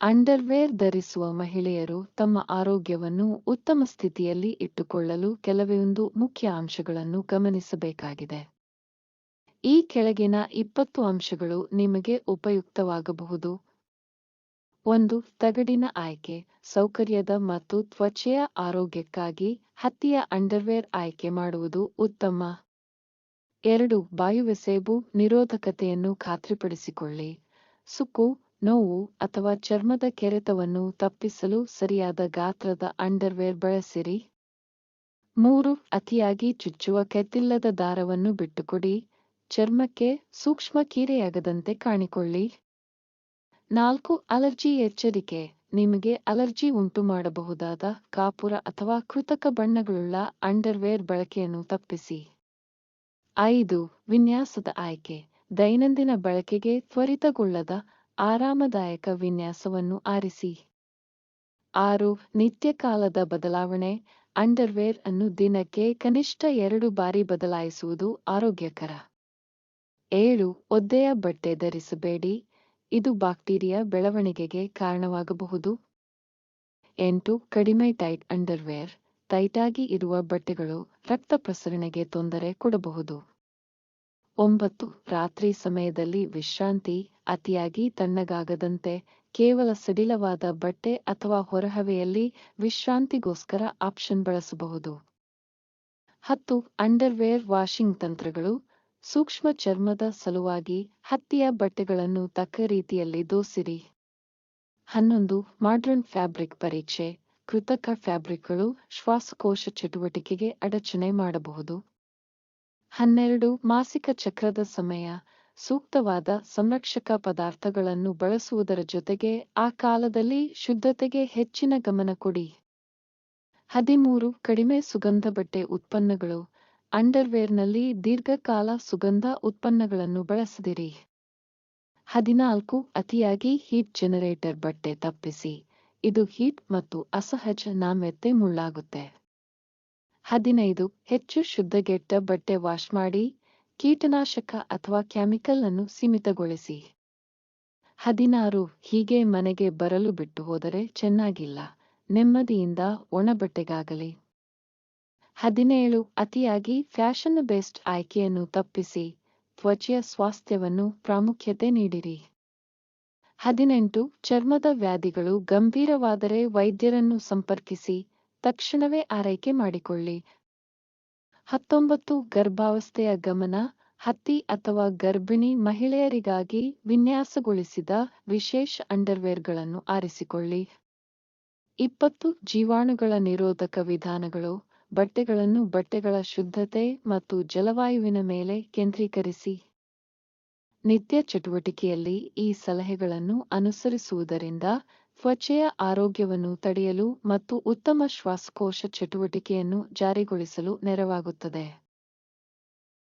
Underwear ಧರಿಸುವ ಮಹಿಳೆಯರು ತಮ್ಮ ಆರೋಗ್ಯವನ್ನು ಉತ್ತಮ ಸ್ಥಿತಿಯಲ್ಲಿ ಇಟ್ಟುಕೊಳ್ಳಲು ಕೆಲವೊಂದು ಮುಖ್ಯ ಅಂಶಗಳನ್ನು ಗಮನಿಸಬೇಕಾಗಿದೆ. ಈ ಕೆಳಗಿನ ಇಪ್ಪತ್ತು ಅಂಶಗಳು ನಿಮಗೆ ಉಪಯುಕ್ತವಾಗಬಹುದು. ಒಂದು, ತಗಡಿನ ಆಯ್ಕೆ, ಸೌಕರ್ಯದ ಮತ್ತು ತ್ವಚೆಯ ಆರೋಗ್ಯಕ್ಕಾಗಿ ಹತ್ತಿಯ ಅಂಡರ್ವೇರ್ ಆಯ್ಕೆ ಮಾಡುವುದು ಉತ್ತಮ. ಎರಡು ಬಾಯುವೆಸೇಬು ನಿರೋಧಕತೆಯನ್ನು ಖಾತ್ರಿಪಡಿಸಿಕೊಳ್ಳಿ. ಸುಕ್ಕು ನೋವು ಅಥವಾ ಚರ್ಮದ ಕೆರೆತವನ್ನು ತಪ್ಪಿಸಲು ಸರಿಯಾದ ಗಾತ್ರದ ಅಂಡರ್ವೇರ್ ಬಳಸಿರಿ. ಮೂರು, ಅತಿಯಾಗಿ ಚುಚ್ಚುವ ಕೆತ್ತಿಲ್ಲದ ದಾರವನ್ನು ಬಿಟ್ಟುಕೊಡಿ. ಚರ್ಮಕ್ಕೆ ಸೂಕ್ಷ್ಮ ಕೀರೆಯಾಗದಂತೆ ಕಾಣಿಕೊಳ್ಳಿ. ನಾಲ್ಕು, ಅಲರ್ಜಿ ಎಚ್ಚರಿಕೆ. ನಿಮಗೆ ಅಲರ್ಜಿ ಉಂಟು ಮಾಡಬಹುದಾದ ಕಾಪುರ ಅಥವಾ ಕೃತಕ ಬಣ್ಣಗಳುಳ್ಳ ಅಂಡರ್ವೇರ್ ಬಳಕೆಯನ್ನು ತಪ್ಪಿಸಿ. ಐದು, ವಿನ್ಯಾಸದ ಆಯ್ಕೆ. ದೈನಂದಿನ ಬಳಕೆಗೆ ತ್ವರಿತಗೊಳ್ಳದ ಆರಾಮದಾಯಕ ವಿನ್ಯಾಸವನ್ನು ಆರಿಸಿ. ಆರು ನಿತ್ಯಕಾಲದ ಬದಲಾವಣೆ, ಅಂಡರ್ವೇರ್ ಅನ್ನು ದಿನಕ್ಕೆ ಕನಿಷ್ಠ ಎರಡು ಬಾರಿ ಬದಲಾಯಿಸುವುದು ಆರೋಗ್ಯಕರ. ಏಳು, ಒದ್ದೆಯ ಬಟ್ಟೆ ಧರಿಸಬೇಡಿ, ಇದು ಬ್ಯಾಕ್ಟೀರಿಯಾ ಬೆಳವಣಿಗೆಗೆ ಕಾರಣವಾಗಬಹುದು. ಎಂಟು, ಕಡಿಮೆ ಟೈಟ್ ಅಂಡರ್ವೇರ್, ಟೈಟಾಗಿ ಇರುವ ಬಟ್ಟೆಗಳು ರಕ್ತ ಪ್ರಸರಣೆಗೆ ತೊಂದರೆ ಕೊಡಬಹುದು. ಒಂಬತ್ತು ರಾತ್ರಿ ಸಮಯದಲ್ಲಿ ವಿಶ್ರಾಂತಿ ಅತಿಯಾಗಿ ತಣ್ಣಗಾಗದಂತೆ ಕೇವಲ ಸಡಿಲವಾದ ಬಟ್ಟೆ ಅಥವಾ ಹೊರಹವೆಯಲ್ಲಿ ವಿಶ್ರಾಂತಿಗೋಸ್ಕರ ಆಪ್ಷನ್ ಬಳಸಬಹುದು. ಹತ್ತು, ಅಂಡರ್ವೇರ್ ವಾಷಿಂಗ್ ತಂತ್ರಗಳು ಸೂಕ್ಷ್ಮ ಚರ್ಮದ ಸಲುವಾಗಿ ಹತ್ತಿಯ ಬಟ್ಟೆಗಳನ್ನು ತಕ್ಕ ರೀತಿಯಲ್ಲಿ ದೋಸಿರಿ. ಹನ್ನೊಂದು, ಮಾಡ್ರನ್ ಫ್ಯಾಬ್ರಿಕ್ ಪರೀಕ್ಷೆ ಕೃತಕ ಫ್ಯಾಬ್ರಿಕ್ಗಳು ಶ್ವಾಸಕೋಶ ಚಟುವಟಿಕೆಗೆ ಅಡಚಣೆ ಮಾಡಬಹುದು. ಹನ್ನೆರಡು ಮಾಸಿಕ ಚಕ್ರದ ಸಮಯ. ಸೂಕ್ತವಾದ ಸಂರಕ್ಷಕ ಪದಾರ್ಥಗಳನ್ನು ಬಳಸುವುದರ ಜೊತೆಗೆ ಆ ಕಾಲದಲ್ಲಿ ಶುದ್ಧತೆಗೆ ಹೆಚ್ಚಿನ ಗಮನ ಕೊಡಿ. ಹದಿಮೂರು ಕಡಿಮೆ ಸುಗಂಧ ಬಟ್ಟೆ ಉತ್ಪನ್ನಗಳು. ಅಂಡರ್ವೇರ್ನಲ್ಲಿ ದೀರ್ಘಕಾಲ ಸುಗಂಧ ಉತ್ಪನ್ನಗಳನ್ನು ಬಳಸದಿರಿ. ಹದಿನಾಲ್ಕು ಅತಿಯಾಗಿ ಹೀಟ್ ಜನರೇಟರ್ ಬಟ್ಟೆ ತಪ್ಪಿಸಿ. ಇದು ಹೀಟ್ ಮತ್ತು ಅಸಹಜ ನಾಮ್ಯತೆ ಮುಳ್ಳಾಗುತ್ತೆ. ಹದಿನೈದು, ಹೆಚ್ಚು ಶುದ್ಧಗೆಟ್ಟ ಬಟ್ಟೆ ವಾಶ್ ಮಾಡಿ, ಕೀಟನಾಶಕ ಅಥವಾ ಕೆಮಿಕಲ್ ಅನ್ನು ಸೀಮಿತಗೊಳಿಸಿ. ಹದಿನಾರು, ಹೀಗೆ ಮನೆಗೆ ಬರಲು ಬಿಟ್ಟು ಹೋದರೆ ಚೆನ್ನಾಗಿಲ್ಲ, ನೆಮ್ಮದಿಯಿಂದ ಒಣ ಬಟ್ಟೆಗಾಗಲಿ. ಹದಿನೇಳು, ಅತಿಯಾಗಿ ಫ್ಯಾಷನ್ ಬೇಸ್ಡ್ ಆಯ್ಕೆಯನ್ನು ತಪ್ಪಿಸಿ, ತ್ವಚೆಯ ಸ್ವಾಸ್ಥ್ಯವನ್ನು ಪ್ರಾಮುಖ್ಯತೆ ನೀಡಿರಿ. ಹದಿನೆಂಟು, ಚರ್ಮದ ವ್ಯಾಧಿಗಳು ಗಂಭೀರವಾದರೆ ವೈದ್ಯರನ್ನು ಸಂಪರ್ಕಿಸಿ ತಕ್ಷಣವೇ ಆರೈಕೆ ಮಾಡಿಕೊಳ್ಳಿ. ಹತ್ತೊಂಬತ್ತು ಗರ್ಭಾವಸ್ಥೆಯ ಗಮನ ಹತ್ತಿ ಅಥವಾ ಗರ್ಭಿಣಿ ಮಹಿಳೆಯರಿಗಾಗಿ ವಿನ್ಯಾಸಗೊಳಿಸಿದ ವಿಶೇಷ ಅಂಡರ್ವೇರ್ಗಳನ್ನು ಆರಿಸಿಕೊಳ್ಳಿ. ಇಪ್ಪತ್ತು ಜೀವಾಣುಗಳ ನಿರೋಧಕ ವಿಧಾನಗಳು, ಬಟ್ಟೆಗಳನ್ನು ಬಟ್ಟೆಗಳ ಶುದ್ಧತೆ ಮತ್ತು ಜಲವಾಯುವಿನ ಮೇಲೆ ಕೇಂದ್ರೀಕರಿಸಿ. ನಿತ್ಯ ಚಟುವಟಿಕೆಯಲ್ಲಿ ಈ ಸಲಹೆಗಳನ್ನು ಅನುಸರಿಸುವುದರಿಂದ ತ್ವಚೆಯ ಆರೋಗ್ಯವನ್ನು ತಡೆಯಲು ಮತ್ತು ಉತ್ತಮ ಶ್ವಾಸಕೋಶ ಚಟುವಟಿಕೆಯನ್ನು ಜಾರಿಗೊಳಿಸಲು ನೆರವಾಗುತ್ತದೆ.